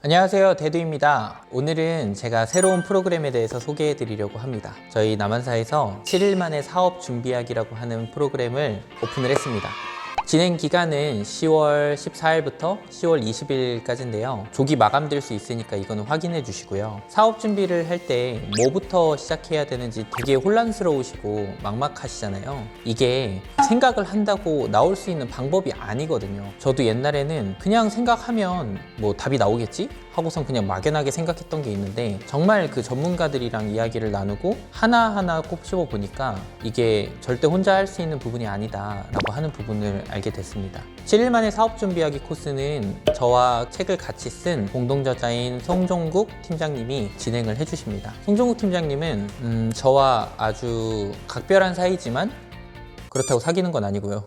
안녕하세요. 대두입니다. 오늘은 제가 새로운 프로그램에 대해서 소개해 드리려고 합니다. 저희 남한사에서 7일 만에 사업 준비하기라고 하는 프로그램을 오픈을 했습니다 진행 기간은 10월 14일부터 10월 20일까지인데요. 조기 마감될 수 있으니까 이거는 확인해 주시고요. 사업 준비를 할 때 뭐부터 시작해야 되는지 되게 혼란스러우시고 막막하시잖아요. 이게 생각을 한다고 나올 수 있는 방법이 아니거든요. 저도 옛날에는 그냥 생각하면 뭐 답이 나오겠지? 하고선 그냥 막연하게 생각했던 게 있는데 정말 그 전문가들이랑 이야기를 나누고 하나하나 꼽씹어 보니까 이게 절대 혼자 할 수 있는 부분이 아니다라고 하는 부분을 알게 됐습니다. 7일 만에 사업 준비하기 코스는 저와 책을 같이 쓴 공동저자인 송종국 팀장님이 진행을 해주십니다. 송종국 팀장님은 음, 저와 아주 각별한 사이지만 그렇다고 사귀는 건 아니고요.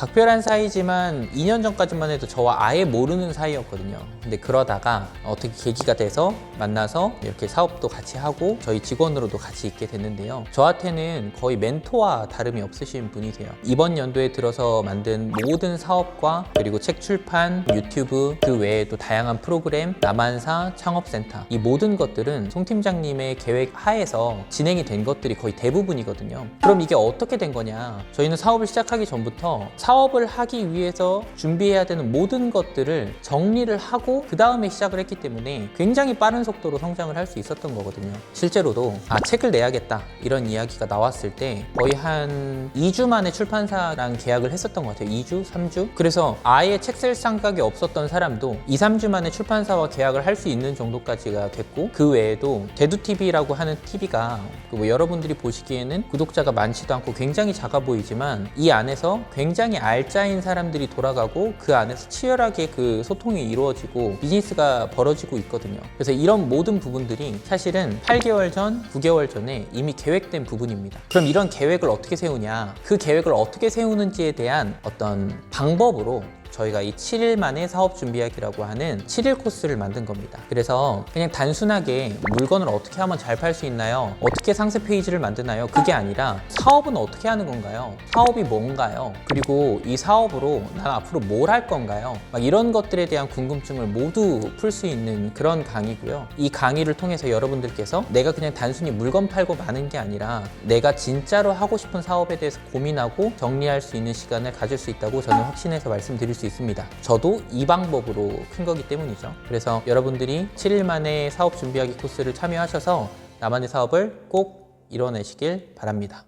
각별한 사이지만 2년 전까지만 해도 저와 아예 모르는 사이였거든요. 근데 그러다가 어떻게 계기가 돼서 만나서 이렇게 사업도 같이 하고 저희 직원으로도 같이 있게 됐는데요. 저한테는 거의 멘토와 다름이 없으신 분이세요. 이번 연도에 들어서 만든 모든 사업과 그리고 책 출판, 유튜브 그 외에도 다양한 프로그램, 남한사 창업센터 이 모든 것들은 송 팀장님의 계획 하에서 진행이 된 것들이 거의 대부분이거든요. 그럼 이게 어떻게 된 거냐? 저희는 사업을 시작하기 전부터 사업을 하기 위해서 준비해야 되는 모든 것들을 정리를 하고 그 다음에 시작을 했기 때문에 굉장히 빠른 속도로 성장을 할 수 있었던 거거든요. 실제로도 아 책을 내야겠다 이런 이야기가 나왔을 때 거의 한 2주 만에 출판사랑 계약을 했었던 것 같아요. 2주, 3주. 그래서 아예 책쓸 생각이 없었던 사람도 2, 3주 만에 출판사와 계약을 할 수 있는 정도까지가 됐고 그 외에도 대두 TV라고 하는 TV가 뭐 여러분들이 보시기에는 구독자가 많지도 않고 굉장히 작아 보이지만 이 안에서 굉장히 알짜인 사람들이 돌아가고 그 안에서 치열하게 그 소통이 이루어지고 비즈니스가 벌어지고 있거든요. 그래서 이런 모든 부분들이 사실은 8개월 전, 9개월 전에 이미 계획된 부분입니다. 그럼 이런 계획을 어떻게 세우냐? 그 계획을 어떻게 세우는지에 대한 어떤 방법으로 저희가 이 7일 만에 사업 준비하기라고 하는 7일 코스를 만든 겁니다. 그래서 그냥 단순하게 물건을 어떻게 하면 잘 팔 수 있나요? 어떻게 상세 페이지를 만드나요? 그게 아니라 사업은 어떻게 하는 건가요? 사업이 뭔가요? 그리고 이 사업으로 난 앞으로 뭘 할 건가요? 막 이런 것들에 대한 궁금증을 모두 풀 수 있는 그런 강의고요. 이 강의를 통해서 여러분들께서 내가 그냥 단순히 물건 팔고 마는 게 아니라 내가 진짜로 하고 싶은 사업에 대해서 고민하고 정리할 수 있는 시간을 가질 수 있다고 저는 확신해서 말씀드릴 수 있습니다. 저도 이 방법으로 큰 거기 때문이죠. 그래서 여러분들이 7일 만에 사업 준비하기 코스를 참여하셔서 나만의 사업을 꼭 이뤄내시길 바랍니다.